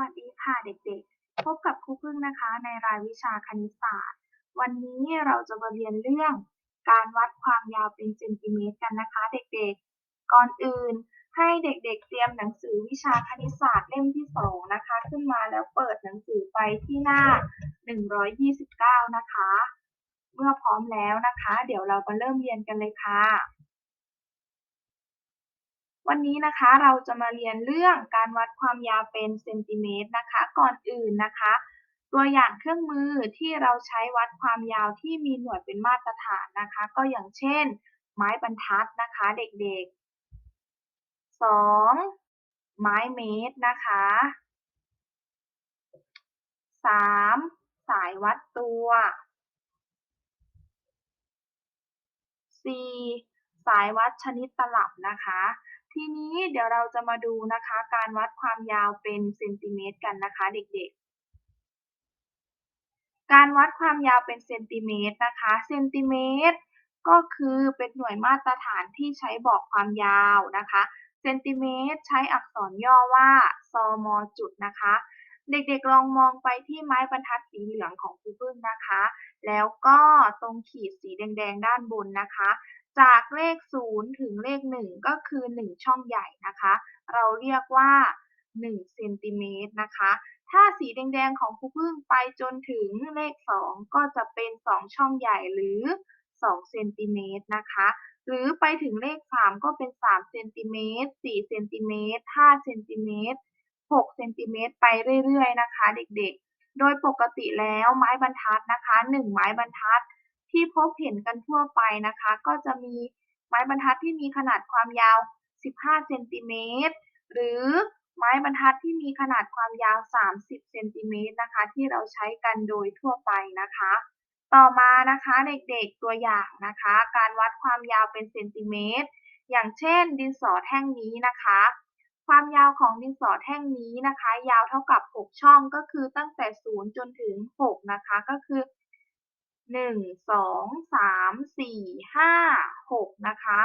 วัสดีค่ะเด็กๆ พบกับครูพึ่งนะคะ ในรายวิชาคณิตศาสตร์ วันนี้เราจะมาเรียนเรื่อง การวัดความยาวเป็นเซนติเมตรกันนะคะ เด็กๆ ก่อนอื่นให้เด็กๆ เตรียมหนังสือวิชาคณิตศาสตร์เล่มที่2นะคะ ขึ้นมาแล้วเปิดหนังสือไปที่หน้า 129 นะคะ เมื่อพร้อมแล้วนะคะ เดี๋ยวเรามาเริ่มเรียนกันเลยค่ะ วันนี้นะคะเราจะมาเรียนเรื่องการวัดความยาวเป็นเซนติเมตรนะคะ ก่อนอื่นนะคะ ตัวอย่างเครื่องมือที่เราใช้วัดความยาวที่มีหน่วยเป็นมาตรฐานนะคะ ก็อย่างเช่น ไม้บรรทัดนะคะเด็กๆ 2. ไม้เมตรนะคะ 3. สายวัดตัว 4. สายวัดชนิดตลับนะคะ ทีนี้เดี๋ยวเราจะมาดูนะคะ การวัดความยาวเป็นเซนติเมตรกันนะคะเด็กๆ การวัดความยาวเป็นเซนติเมตรนะคะเซนติเมตรก็คือเป็นหน่วยมาตรฐานที่ใช้บอกความยาวนะคะเซนติเมตรใช้อักษรย่อว่าซมจุดนะคะ เด็กๆลองมองไปที่ไม้บรรทัดสีเหลืองของครูพึ่งนะคะ แล้วก็ตรงขีดสีแดงๆด้านบนนะคะ จากเลข 0 ถึงเลข 1 ก็คือ 1 ช่องใหญ่นะคะ เราเรียกว่า1เซนติเมตรนะคะ ถ้าสีแดงๆของครูพึ่งไปจนถึงเลข 2 ก็จะเป็น 2 ช่องใหญ่หรือ2เซนติเมตรนะคะ หรือไปถึงเลข 3 ก็เป็น3เซนติเมตร4เซนติเมตร5เซนติเมตร6เซนติเมตรไปเรื่อยๆนะคะ เด็กๆ โดยปกติแล้วไม้บรรทัดนะคะ 1 ไม้บรรทัด ที่พบเห็นกันทั่วไปนะคะ ก็จะมีไม้บรรทัดที่มีขนาดความยาว 15 เซนติเมตร หรือไม้บรรทัดที่มีขนาดความยาว 30 เซนติเมตรนะคะ ที่เราใช้กันโดยทั่วไปนะคะ ต่อมานะคะเด็กๆตัวอย่างนะคะ การวัดความยาวเป็นเซนติเมตร อย่างเช่น ดินสอแท่งนี้นะคะ ความยาวของดินสอแท่งนี้นะคะ ยาวเท่ากับ 6 ช่องก็คือตั้งแต่ 0 จนถึง 6 นะคะ ก็คือ หนึ่งสองสามสี่ห้าหกนะคะ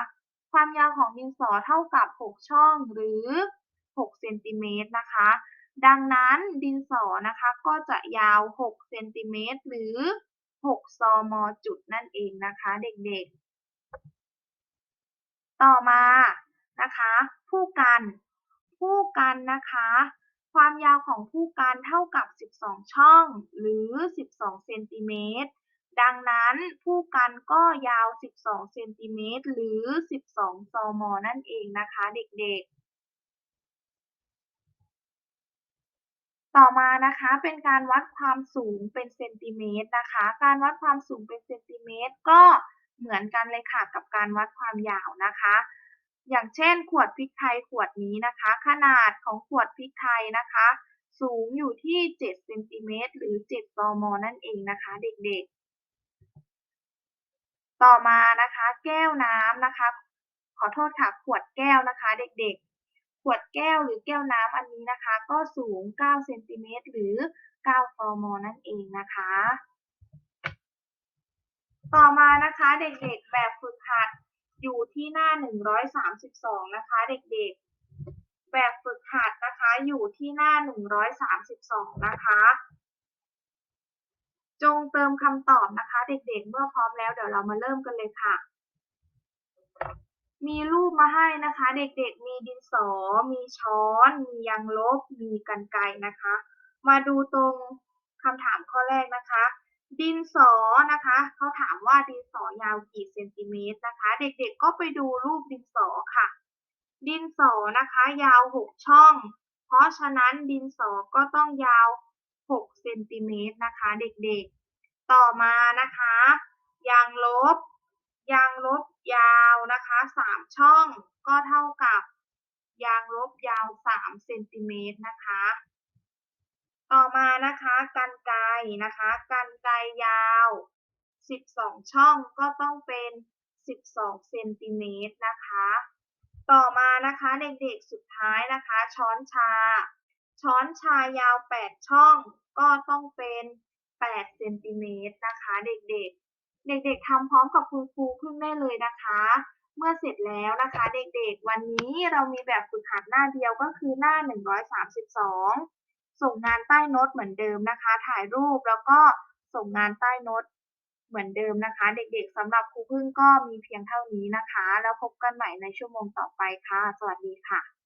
ความยาวของดินสอเท่ากับหกช่องหรือหกเซนติเมตรนะคะ ดังนั้นดินสอนะคะก็จะยาวหกเซนติเมตรหรือหกซมจุดนั่นเองนะคะเด็กๆ ต่อมานะคะผู้กันผู้กันนะคะ ความยาวของผู้กันเท่ากับ 12 ช่องหรือ 12 เซนติเมตร ดังนั้นผู้กันก็ยาว 12 เซนติเมตรหรือ 12 ซม นั่นเองนะคะเด็กๆ ต่อมานะคะเป็นการวัดความสูงเป็นเซนติเมตรนะคะ การวัดความสูงเป็นเซนติเมตรก็เหมือนกันเลยค่ะกับการวัดความยาวนะคะ อย่างเช่น ขวดพริกไทยขวดนี้นะคะ ขนาดของขวดพริกไทยนะคะ สูงอยู่ที่ 7 เซนติเมตรหรือ 7 ซม นั่นเองนะคะ เด็กๆ ต่อมานะคะ แก้วน้ำนะคะ ขอโทษค่ะขวดแก้วนะคะ เด็กๆ ขวดแก้วหรือแก้วน้ำอันนี้นะคะ ก็สูง 9 เซนติเมตรหรือ9ซมนั่นเองนะคะ ต่อมานะคะเด็กๆ แบบฝึกหัดอยู่ที่หน้า 132 นะคะ เด็กๆ แบบฝึกหัดนะคะอยู่ที่หน้า 132 นะคะ จงเติมคำตอบนะคะ เด็กๆ เมื่อพร้อมแล้วเดี๋ยวเรามาเริ่มกันเลยค่ะ มีรูปมาให้นะคะ เด็กๆ มีดินสอ มีช้อน มียางลบ มีกันไกนะคะ มาดูตรงคำถามข้อแรกนะคะ ดินสอนะคะเขาถามว่าดินสอยาวกี่เซนติเมตรนะคะ เด็กๆ ก็ไปดูรูปดินสอค่ะ ดินสอนะคะ ยาว 6 ช่อง เพราะฉะนั้นดินสอก็ต้องยาว 6เซนติเมตรนะคะเด็กๆ ต่อมานะคะ ยางลบ ยางลบยาวนะคะ3ช่องก็เท่ากับ ยางลบยาว3เซนติเมตรนะคะ ต่อมานะคะกันไกนะคะกันไกยาว 12 ช่องก็ต้องเป็น 12เซนติเมตรนะคะ ต่อมานะคะเด็กๆสุดท้ายนะคะ ช้อนชา ช้อนชายาว 8 ช่อง ก็ต้องเป็น8เซนติเมตรนะคะ เด็กๆ เด็กๆทำพร้อมกับคุณครูขึ้นได้เลยนะคะ เมื่อเสร็จแล้วนะคะ เด็กๆ วันนี้เรามีแบบฝึกหัดหน้าเดียวก็คือหน้า 132 ส่งงานใต้โน้ตเหมือนเดิมนะคะ ถ่ายรูปแล้วก็ส่งงานใต้โน้ตเหมือนเดิมนะคะ เด็กๆสำหรับครูพึ่งก็มีเพียงเท่านี้นะคะ แล้วพบกันใหม่ในชั่วโมงต่อไปค่ะ สวัสดีค่ะ